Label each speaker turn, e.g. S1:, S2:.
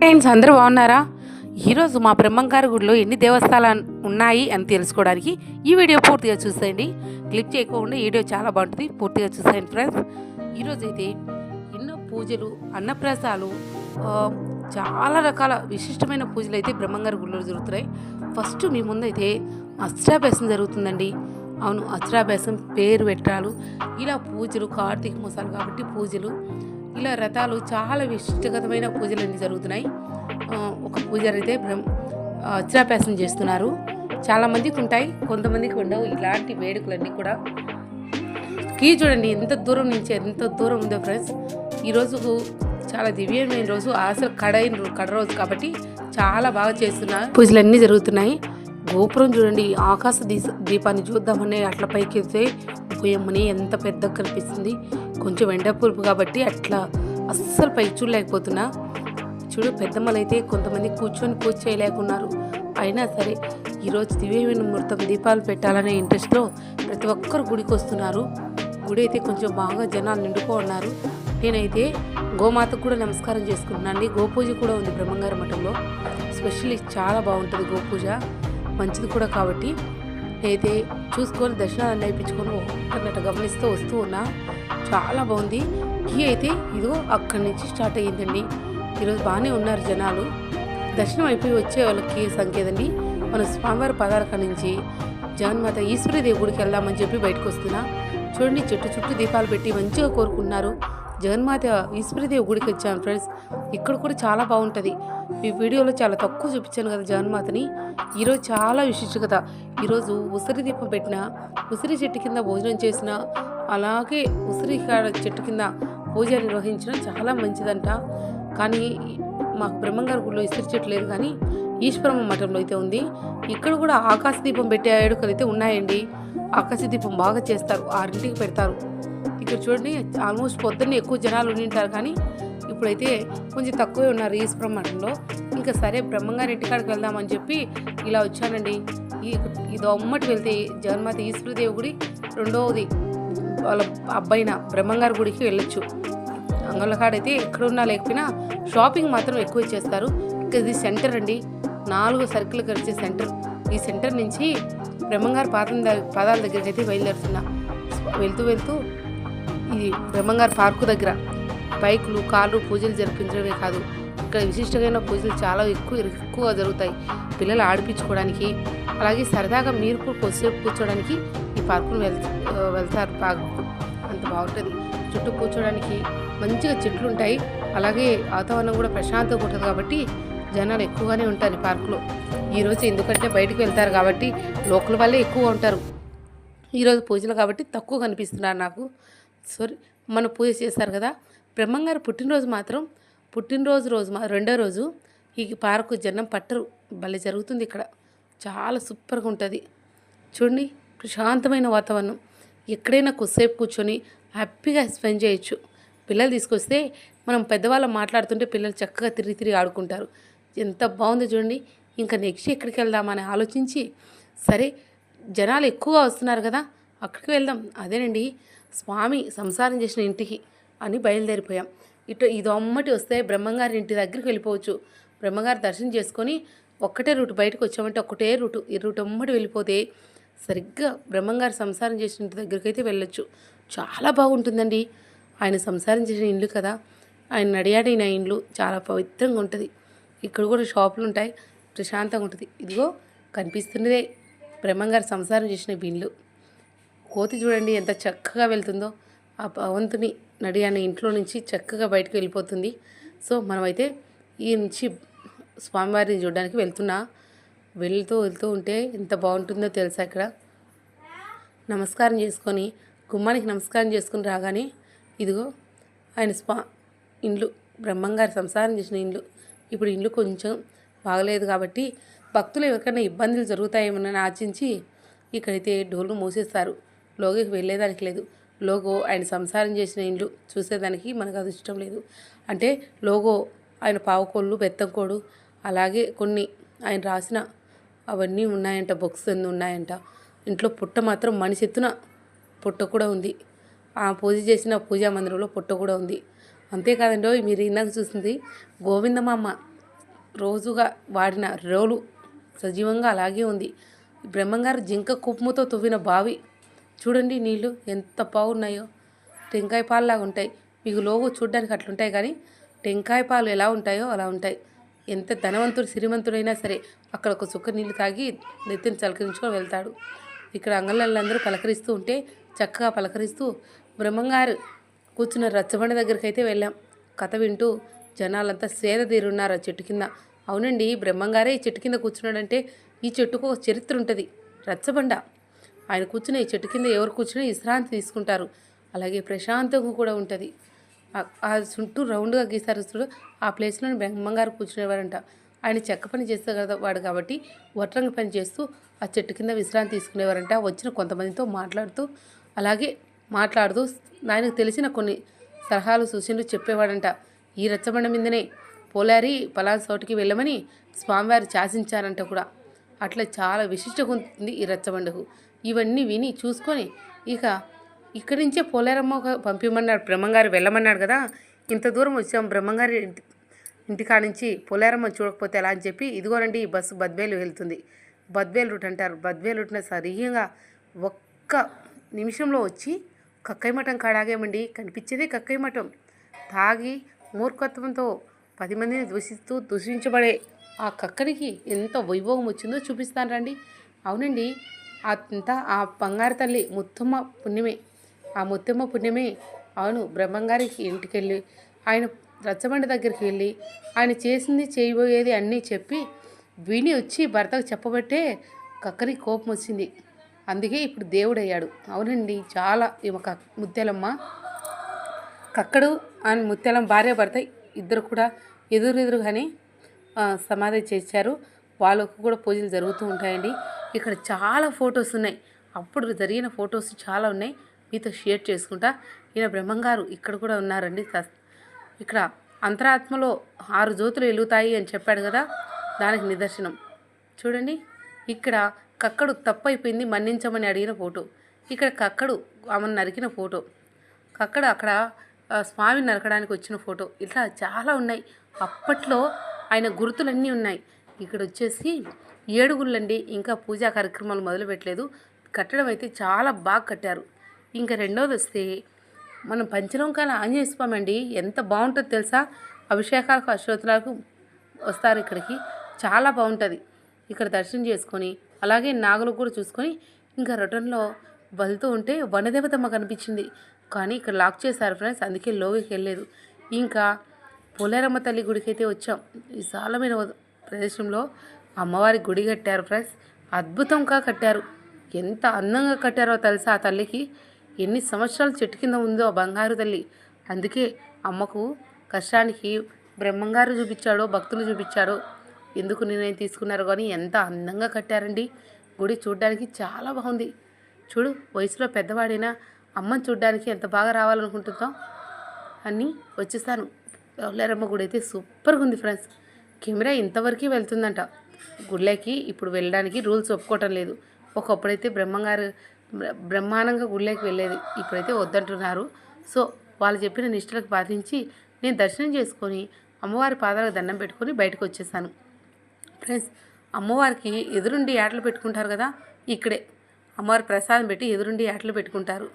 S1: Friends అందరూ బాగున్నారా? ఈరోజు మా బ్రహ్మంగారి గుడిలో ఎన్ని దేవస్థానాలు ఉన్నాయి అని తెలుసుకోవడానికి ఈ వీడియో పూర్తిగా చూసేయండి. క్లిక్ చేయకుండా వీడియో చాలా బాగుంటుంది. పూర్తిగా చూసేయండి ఫ్రెండ్స్. ఈరోజు అయితే ఎన్నో పూజలు అన్నప్రాసాలు చాలా రకాల విశిష్టమైన పూజలు అయితే బ్రహ్మంగారి గుడిలో జరుగుతున్నాయి. ఫస్ట్ మీ ముందైతే అష్టాభ్యాసం జరుగుతుందండి. అవును అష్టాభ్యాసం పేరు పెట్టాలు. ఇలా పూజలు కార్తీక మాసాలు కాబట్టి పూజలు. ఇలా రథాలు చాలా విశిష్టగతమైన పూజలు అన్నీ జరుగుతున్నాయి ఒక పూజారి అయితే బ్రహ్మ ఆ, అక్షరాభ్యాసం చేస్తున్నారు. చాలా మందికి ఉంటాయి కొంతమందికి ఉండవు. ఇలాంటి వేడుకలన్నీ కూడా కీ చూడండి ఎంత దూరం నుంచి ఎంత దూరం ఉందో ఫ్రెండ్స్. ఈరోజు చాలా దివ్యమైన రోజు అసలు కడైన కడ రోజు కాబట్టి చాలా బాగా చేస్తున్నారు పూజలన్నీ జరుగుతున్నాయి. గోపురం చూడండి ఆకాశ దీపాన్ని చూద్దామని అట్ల పైకి వెళ్తే పోయమ్మని ఎంత పెద్దగా కనిపిస్తుంది. కొంచెం ఎండపూర్పు కాబట్టి అట్లా అస్సలు పై చూడలేకపోతున్నా చూడు పెద్దమ్మలు అయితే కొంతమంది కూర్చొని పూజ చేయలేకున్నారు అయినా సరే ఈరోజు దివ్యమైన ముహూర్తం దీపాలు పెట్టాలనే ఇంట్రెస్ట్లో ప్రతి ఒక్కరు గుడికి వస్తున్నారు గుడి అయితే కొంచెం బాగా జనాలు నిండుకో ఉన్నారు నేనైతే గోమాతకు కూడా నమస్కారం చేసుకుంటున్నాను గోపూజ కూడా ఉంది బ్రహ్మంగారి మఠంలో స్పెషల్లీ చాలా బాగుంటుంది గోపూజ మంచిది కూడా కాబట్టి నేనైతే చూసుకొని దర్శనాలు అయిపించుకొని ఒక్కరినట్టు గమనిస్తూ వస్తూ ఉన్నా చాలా బాగుంది. ఘీ అయితే ఇదిగో అక్కడి నుంచి స్టార్ట్ అయ్యిందండి. ఈరోజు బాగానే ఉన్నారు జనాలు. దర్శనం అయిపోయి వచ్చే వాళ్ళకి సంకేతండి మన స్వామివారి పదార్క నుంచి జగన్మాత ఈశ్వరి దేవుడికి వెళ్దామని చెప్పి బయటకు వస్తున్నా. చూడండి చెట్టు చుట్టూ దీపాలు పెట్టి మంచిగా కోరుకున్నారు జగన్మాత ఈశ్వరీదేవి గుడికి వచ్చాను ఫ్రెండ్స్. ఇక్కడ కూడా చాలా బాగుంటుంది. ఈ వీడియోలో చాలా తక్కువ చూపించాను కదా జగన్మాతని. ఈరోజు చాలా విశిష్టత ఈరోజు ఉసిరి దీపం పెట్టిన ఉసిరి చెట్టు కింద భోజనం చేసిన అలాగే ఉసిరి కాడ చెట్టు కింద పూజ నిర్వహించడం చాలా మంచిదంట. కానీ మాకు బ్రహ్మంగారి గుడిలో ఇసిరి చెట్టు లేదు కానీ ఈశ్వరమ్మ మఠంలో అయితే ఉంది. ఇక్కడ కూడా ఆకాశ దీపం పెట్టే ఏడుకలు అయితే ఉన్నాయండి. ఆకాశ దీపం బాగా చేస్తారు. ఆరింటికి పెడతారు. ఇప్పుడు చూడండి ఆల్మోస్ట్ పొద్దున్నే ఎక్కువ జనాలు ఉండింటారు కానీ ఇప్పుడైతే కొంచెం తక్కువే ఉన్నారు ఈ బ్రహ్మాండంలో ఇంకా సరే బ్రహ్మంగారి ఇంటికాడికి వెళ్దామని చెప్పి ఇలా వచ్చానండి. ఈ ఇది వెళ్తే జగన్మాత ఈశ్వరదేవి గుడి రెండవది వాళ్ళ అబ్బాయిన బ్రహ్మంగారి గుడికి వెళ్ళొచ్చు. అంగళ్ళకాడైతే ఎక్కడున్నా లేకపోయినా షాపింగ్ మాత్రం ఎక్కువ చేస్తారు. ఇంకా ఇది సెంటర్ అండి. నాలుగు సర్కిల్ కలిసే సెంటర్. ఈ సెంటర్ నుంచి బ్రహ్మంగారి పాదం దగ్గర పాదాల దగ్గరికి అయితే బయలుదేరుతున్నా. వెళ్తూ వెళ్తూ ఇది బ్రహ్మంగారు పార్కు దగ్గర బైకులు కార్లు పూజలు జరిపించడమే కాదు ఇక్కడ విశిష్టమైన పూజలు చాలా ఎక్కువ ఎక్కువగా జరుగుతాయి. పిల్లలు ఆడిపించుకోవడానికి అలాగే సరదాగా మీరు కూడా కొద్దిసేపు కూర్చోడానికి ఈ పార్కును వెళ్ వెళ్తారు. పార్కు అంత బాగుంటుంది. చుట్టూ కూర్చోడానికి మంచిగా చెట్లు ఉంటాయి. అలాగే వాతావరణం కూడా ప్రశాంతంగా ఉంటుంది కాబట్టి జనాలు ఎక్కువగానే ఉంటారు ఈ పార్కులో. ఈరోజు ఎందుకంటే బయటకు వెళ్తారు కాబట్టి లోకల్ వాళ్ళే ఎక్కువ ఉంటారు. ఈరోజు పూజలు కాబట్టి తక్కువ కనిపిస్తున్నారు నాకు. సారీ మన పూజ చేశారు కదా. బ్రహ్మంగారు పుట్టినరోజు మాత్రం పుట్టినరోజు రోజు మా రెండో రోజు ఈ పార్కు జనం పట్టరు. భలే జరుగుతుంది ఇక్కడ. చాలా సూపర్గా ఉంటుంది. చూడండి ప్రశాంతమైన వాతావరణం. ఎక్కడైనా కొద్దిసేపు కూర్చొని హ్యాపీగా స్పెండ్ చేయొచ్చు. పిల్లలు తీసుకొస్తే మనం పెద్దవాళ్ళు మాట్లాడుతుంటే పిల్లలు చక్కగా తిరిగి తిరిగి ఆడుకుంటారు. ఎంత బాగుందో చూడండి. ఇంకా నెక్స్ట్ ఎక్కడికి వెళ్దామని ఆలోచించి సరే జనాలు ఎక్కువగా వస్తున్నారు కదా అక్కడికి వెళ్దాం. అదేనండి. స్వామి సంసారం చేసిన ఇంటికి అని బయలుదేరిపోయాం. ఇటు ఇది అమ్మటి వస్తే బ్రహ్మంగారి ఇంటి దగ్గరికి వెళ్ళిపోవచ్చు. బ్రహ్మగారి దర్శనం చేసుకొని ఒక్కటే రూట్ బయటకు వచ్చామంటే ఒక్కటే రూటు. ఈ రూట్ అమ్మటి వెళ్ళిపోతే సరిగ్గా బ్రహ్మంగారి సంసారం చేసిన ఇంటి దగ్గరికి అయితే వెళ్ళొచ్చు. చాలా బాగుంటుందండి. ఆయన సంసారం చేసిన ఇల్లు కదా. ఆయన నడియాడిన ఇండ్లు చాలా పవిత్రంగా ఉంటుంది. ఇక్కడ కూడా షాపులు ఉంటాయి. ప్రశాంతంగా ఉంటుంది. ఇదిగో కనిపిస్తున్నదే బ్రహ్మంగారు సంసారం చేసిన ఇండ్లు కోతి చూడండి ఎంత చక్కగా వెళ్తుందో. ఆ భగవంతుని నడి అనే ఇంట్లో నుంచి చక్కగా బయటకు వెళ్ళిపోతుంది. సో మనమైతే ఈ నుంచి స్వామివారిని చూడడానికి వెళ్తున్నా. వెళ్తూ వెళ్తూ ఉంటే ఎంత బాగుంటుందో తెలుసా ఇక్కడ? నమస్కారం చేసుకొని గుమ్మానికి నమస్కారం చేసుకుని రాగానే ఇదిగో ఆయన స్వా ఇండ్లు బ్రహ్మంగారి సంసారం చేసిన ఇండ్లు. ఇప్పుడు ఇండ్లు కొంచెం బాగలేదు కాబట్టి భక్తులు ఎవరికైనా ఇబ్బందులు జరుగుతాయేమోనని ఆచించి ఇక్కడైతే డోర్లు మూసేస్తారు. లోకి వెళ్ళేదానికి లేదు. లోగో ఆయన సంసారం చేసిన ఇండ్లు చూసేదానికి మనకు అది ఇష్టం లేదు. అంటే లోగో ఆయన పావుకోళ్ళు బెత్తంకోడు అలాగే కొన్ని ఆయన రాసిన అవన్నీ ఉన్నాయంట బుక్స్ అన్నీ ఉన్నాయంట. ఇంట్లో పుట్ట మాత్రం మనిషి ఎత్తున పుట్ట కూడా ఉంది. ఆ పూజ చేసిన పూజా మందిరంలో పుట్ట కూడా ఉంది. అంతేకాదండి మీరు ఇందాక చూసింది గోవిందమామ రోజుగా వాడిన రోలు సజీవంగా అలాగే ఉంది. బ్రహ్మంగారు జింక కుప్పుముతో తవ్విన బావి చూడండి నీళ్ళు ఎంత బాగున్నాయో. టెంకాయ పాలులాగా ఉంటాయి. మీకు లోగు చూడ్డానికి అట్లుంటాయి కానీ టెంకాయ పాలు ఎలా ఉంటాయో అలా ఉంటాయి. ఎంత ధనవంతుడు శ్రీమంతుడైనా సరే అక్కడ ఒక చుక్క నీళ్ళు తాగి నెత్తిని చలకరించుకొని వెళ్తాడు. ఇక్కడ అంగళ్ళందరూ పలకరిస్తూ ఉంటే చక్కగా పలకరిస్తూ బ్రహ్మంగారు కూర్చున్న రచ్చబండ దగ్గరికి అయితే వెళ్ళాం. కథ వింటూ జనాలంతా సేద తీరున్నారు ఆ చెట్టు కింద. అవునండి బ్రహ్మంగారే ఈ చెట్టు కింద కూర్చున్నాడంటే ఈ చెట్టుకు ఒక చరిత్ర ఉంటుంది. రచ్చబండ. ఆయన కూర్చున్న ఈ చెట్టు కింద ఎవరు కూర్చున్నా విశ్రాంతి తీసుకుంటారు. అలాగే ప్రశాంతంగా కూడా ఉంటుంది. ఆ- చుట్టూ రౌండ్గా గీసారు చూడు ఆ ప్లేస్లో బ్రహ్మంగారు కూర్చునేవారంట. ఆయన చెక్క పని చేస్తే కదా వాడు కాబట్టి వట్రంగి పని చేస్తూ ఆ చెట్టు కింద విశ్రాంతి తీసుకునేవారంట. వచ్చిన కొంతమందితో మాట్లాడుతూ అలాగే మాట్లాడుతూ ఆయనకు తెలిసిన కొన్ని సలహాలు సూచనలు చెప్పేవాడంట. ఈ రచ్చబండ మీదనే పోలారి పలాన్ చోటికి వెళ్ళమని స్వామివారు శాసించారంట కూడా. అట్లా చాలా విశిష్టంగా ఉంటుంది ఈ రచ్చబండకు. ఇవన్నీ విని చూసుకొని ఇక ఇక్కడి నుంచే పోలేరమ్మ ఒక పంపిమన్నాడు. బ్రహ్మంగారు వెళ్ళమన్నాడు కదా. ఇంత దూరం వచ్చాం. బ్రహ్మంగారి ఇంటికాడ నుంచి పోలేరమ్మ చూడకపోతే ఎలా అని చెప్పి ఇదిగోనండి ఈ బస్సు బద్వేలు వెళ్తుంది. బద్వేలు రూట్ అంటారు. బద్వేలు రూట్న సరిగ్గా ఒక్క నిమిషంలో వచ్చి కక్కై మఠం కాడాగేమండి కనిపించేదే కక్కై మఠం. తాగి మూర్ఖత్వంతో పది మందిని దూషిస్తూ దూషించబడే ఆ కక్కడికి ఎంత వైభవం వచ్చిందో చూపిస్తాను రండి. అవునండి. అంతా ఆ బంగారు తల్లి ముత్తమ్మ పుణ్యమే. ఆ ముత్తమ్మ పుణ్యమే అవును బ్రహ్మంగారికి ఇంటికి వెళ్ళి ఆయన రచ్చబండ దగ్గరికి వెళ్ళి ఆయన చేసింది చేయబోయేది అన్నీ చెప్పి విని వచ్చి భర్తకు చెప్పబట్టే కక్కరి కోపం వచ్చింది. అందుకే ఇప్పుడు దేవుడయ్యాడు. అవునండి చాలా ఈమె క ముత్యాలమ్మ. కక్కడు అని ముత్యాలం భార్య భర్త ఇద్దరు కూడా ఎదురెదురుగానే సమాధి చేశారు. వాళ్ళకు కూడా పూజలు జరుగుతూ ఉంటాయండి. ఇక్కడ చాలా ఫొటోస్ ఉన్నాయి. అప్పుడు జరిగిన ఫొటోస్ చాలా ఉన్నాయి. మీతో షేర్ చేసుకుంటా. ఈయన బ్రహ్మంగారు ఇక్కడ కూడా ఉన్నారండి. ఇక్కడ అంతరాత్మలో ఆరు జ్యోతులు వెలుగుతాయి అని చెప్పాడు కదా దానికి నిదర్శనం. చూడండి ఇక్కడ కక్కడు తప్పైపోయింది మన్నించమని అడిగిన ఫోటో. ఇక్కడ కక్కడు ఆమెను నరికిన ఫోటో. కక్కడు అక్కడ స్వామిని నరకడానికి వచ్చిన ఫోటో. ఇట్లా చాలా ఉన్నాయి. అప్పట్లో ఆయన గుర్తులన్నీ ఉన్నాయి. ఇక్కడ వచ్చేసి ఏడుగుళ్ళండి. ఇంకా పూజా కార్యక్రమాలు మొదలు పెట్టలేదు కట్టడం అయితే చాలా బాగా కట్టారు. ఇంకా రెండోది వస్తే మనం పంచలోకాల ఆంజనేయ స్వామి అండి ఎంత బాగుంటుందో తెలుసా? అభిషేకాలకు అశ్వతులకు వస్తారు ఇక్కడికి. చాలా బాగుంటుంది. ఇక్కడ దర్శనం చేసుకొని అలాగే నాగులు కూడా చూసుకొని ఇంకా రిటర్న్లో వెళ్తూ ఉంటే వనదేవతమ్మ కనిపించింది. కానీ ఇక్కడ లాక్ చేశారు ఫ్రెండ్స్ అందుకే లోకి వెళ్ళలేదు. ఇంకా పోలేరమ్మ తల్లి గుడికి అయితే వచ్చాం. విశాలమైన ప్రదేశంలో అమ్మవారి గుడి కట్టారు ఫ్రెండ్స్. అద్భుతంగా కట్టారు. ఎంత అందంగా కట్టారో తెలుసా ఆ తల్లికి? ఎన్ని సంవత్సరాలు చెట్టు కింద ఉందో ఆ బంగారు తల్లి. అందుకే అమ్మకు కష్టానికి బ్రహ్మంగారు చూపించాడో భక్తులు చూపించాడో. ఎందుకు నిర్ణయం తీసుకున్నారు కానీ ఎంత అందంగా కట్టారండి. గుడి చూడడానికి చాలా బాగుంది. చూడు వయసులో పెద్దవాడైనా అమ్మని చూడడానికి ఎంత బాగా రావాలనుకుంటుందో అని వచ్చేసాను లవలేరమ్మ గుడి అయితే సూపర్గా ఉంది ఫ్రెండ్స్. కెమెరా ఇంతవరకే వెళ్తుందంట. గుళ్ళకి ఇప్పుడు వెళ్ళడానికి రూల్స్ ఒప్పుకోవటం లేదు. ఒకప్పుడైతే బ్రహ్మంగారు బ్రహ్మాండంగా గుళ్ళకి వెళ్ళేది. ఇప్పుడైతే వద్దంటున్నారు. సో వాళ్ళు చెప్పిన నిష్ఠలకు బాధించి నేను దర్శనం చేసుకొని అమ్మవారి పాదాలకు దండం పెట్టుకొని బయటకు వచ్చేసాను. ఫ్రెండ్స్ అమ్మవారికి ఎదురుండి ఆటలు పెట్టుకుంటారు కదా ఇక్కడే. అమ్మవారి ప్రసాదం పెట్టి ఎదురుండి ఆటలు పెట్టుకుంటారు.